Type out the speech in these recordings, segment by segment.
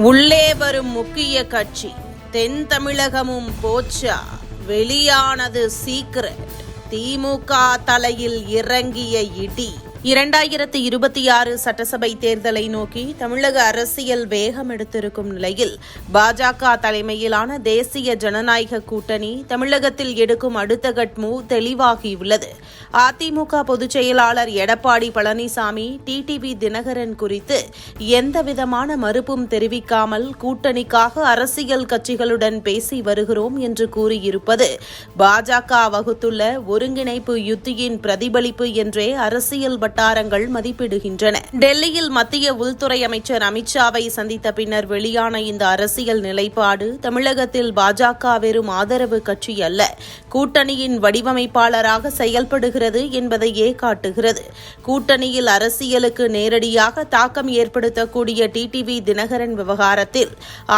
உள்ளே வரும் முக்கிய கட்சி. தென் தமிழகமும் போச்சா? வெளியானது சீக்கிரட். திமுக தலையில் இறங்கிய இடி. இரண்டாயிரத்து இருபத்தி ஆறு சட்டசபை தேர்தலை நோக்கி தமிழக அரசியல் வேகம் எடுத்திருக்கும் நிலையில் பாஜக தலைமையிலான தேசிய ஜனநாயக கூட்டணி தமிழகத்தில் எடுக்கும் அடுத்த கட்மு தெளிவாகியுள்ளது. அதிமுக பொதுச் செயலாளர் எடப்பாடி பழனிசாமி டிடிவி தினகரன் குறித்து எந்தவிதமான மறுப்பும் தெரிவிக்காமல் கூட்டணிக்காக அரசியல் கட்சிகளுடன் பேசி வருகிறோம் என்று கூறியிருப்பது பாஜக வகுத்துள்ள ஒருங்கிணைப்பு யுத்தியின் பிரதிபலிப்பு என்றே அரசியல் வட்டாரங்கள் மதிப்பிடுகின்றன. டெல்லியில் மத்திய உள்துறை அமைச்சர் அமித்ஷாவை சந்தித்த பின்னர் வெளியான இந்த அரசியல் நிலைப்பாடு தமிழகத்தில் பாஜக வெறும் ஆதரவு கட்சி அல்ல கூட்டணியின் வடிவமைப்பாளராக செயல்படுகிறது என்பதையே காட்டுகிறது. கூட்டணியில் அரசியலுக்கு நேரடியாக தாக்கம் ஏற்படுத்தக்கூடிய டிடிவி தினகரன் விவகாரத்தில்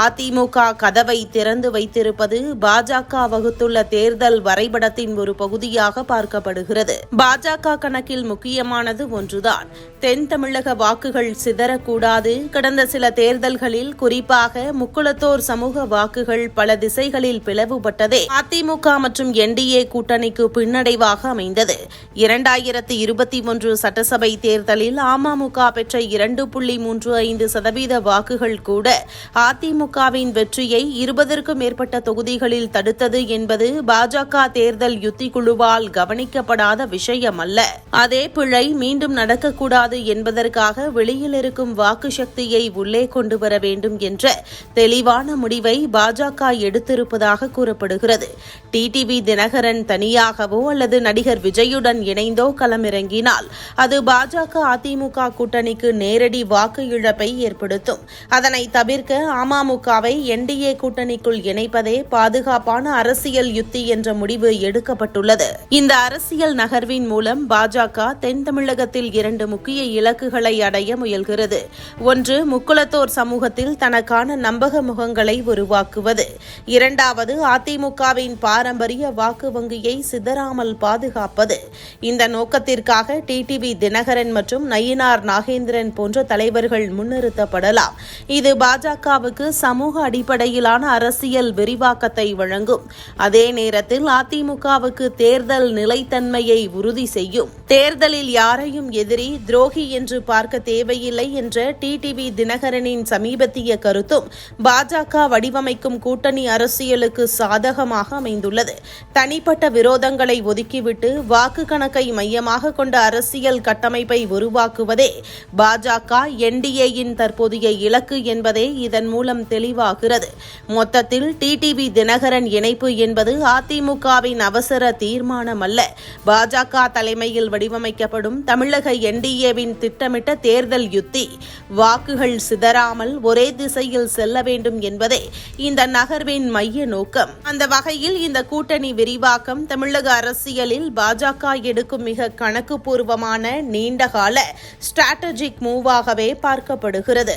அதிமுக கதவை திறந்து வைத்திருப்பது பாஜக வகுத்துள்ள தேர்தல் வரைபடத்தின் ஒரு பகுதியாக பார்க்கப்படுகிறது. பாஜக கணக்கில் முக்கியமானது ஒன்றுதான். தென் தமிழக வாக்குகள் சிதறக்கூடாது. கடந்த சில தேர்தல்களில் குறிப்பாக முக்குளத்தோர் சமூக வாக்குகள் பல திசைகளில் பிளவுபட்டதே. அதிமுக மற்றும் என்டிஏ கூட்டணிக்கு பின்னடைவாக அமைந்தது. இரண்டாயிரத்தி இருபத்தி ஒன்று சட்டசபை தேர்தலில் அமமுக பெற்ற இரண்டு புள்ளி மூன்று ஐந்து சதவீத வாக்குகள் கூட அதிமுகவின் வெற்றியை இருபதற்கும் மேற்பட்ட தொகுதிகளில் தடுத்தது என்பது பாஜக தேர்தல் யுத்தி குழுவால் கவனிக்கப்படாத விஷயம் அல்ல அதே பிழை மீண்டும் நடக்கக்கூடாது என்பதற்காக வெளியில் இருக்கும் வாக்கு சக்தியை உள்ளே கொண்டு வர வேண்டும் என்ற தெளிவான முடிவை பாஜக எடுத்திருப்பதாக கூறப்படுகிறது. டிடிவி தினகரன் தனியாகவோ அல்லது நடிகர் விஜயுடன் இணைந்தோ களமிறங்கினால் அது பாஜக அதிமுக கூட்டணிக்கு நேரடி வாக்கு இழப்பை ஏற்படுத்தும். அதனை தவிர்க்க அமமுகவை என்டிஏ கூட்டணிக்குள் இணைப்பதே பாதுகாப்பான அரசியல் யுத்தி என்ற முடிவு எடுக்கப்பட்டுள்ளது. இந்த அரசியல் நகர்வின் மூலம் பாஜக தென் தமிழக தமிழகத்தில் இரண்டு முக்கிய இலக்குகளை அடைய முயல்கிறது. ஒன்று முக்குளத்தோர் சமூகத்தில் தனக்கான நம்பக முகங்களை உருவாக்குவது. இரண்டாவது அதிமுகவின் பாரம்பரிய வாக்கு வங்கியை சிதறாமல் பாதுகாப்பது. இந்த நோக்கத்திற்காக டிடிவி தினகரன் மற்றும் நயினார் நாகேந்திரன் போன்ற தலைவர்கள் முன்னிறுத்தப்படலாம். இது பாஜகவுக்கு சமூக அடிப்படையிலான அரசியல் விரிவாக்கத்தை வழங்கும். அதே நேரத்தில் அதிமுகவுக்கு தேர்தல் நிலைத்தன்மையை உறுதி செய்யும். தேர்தலில் யாரை யாரையும் எதிரி துரோகி என்று பார்க்க தேவையில்லை என்ற டிடிவி தினகரனின் சமீபத்திய கருத்தும் பாஜக வடிவமைக்கும் கூட்டணி அரசியலுக்கு சாதகமாக அமைந்துள்ளது. தனிப்பட்ட விரோதங்களை ஒதுக்கிவிட்டு வாக்கு கணக்கை மையமாக கொண்ட அரசியல் கட்டமைப்பை உருவாக்குவதே பாஜக என்டிஏயின் தற்போதைய இலக்கு என்பதே இதன் மூலம் தெளிவாகிறது. மொத்தத்தில் டிடிவி தினகரன் இணைப்பு என்பது அதிமுகவின் அவசர தீர்மானம் அல்ல பாஜக தலைமையில் வடிவமைக்கப்படும் தமிழ் தமிழக என்டிஏவின் திட்டமிட்ட தேர்தல் யுத்தி. வாக்குகள் சிதறாமல் ஒரே திசையில் செல்ல வேண்டும் என்பதே இந்த நகர்வின் மைய நோக்கம். அந்த வகையில் இந்த கூட்டணி விரிவாக்கம் தமிழக அரசியலில் பாஜக எடுக்கும் மிக கணக்குப்பூர்வமான நீண்டகால ஸ்ட்ராட்டஜிக் மூவாகவே பார்க்கப்படுகிறது.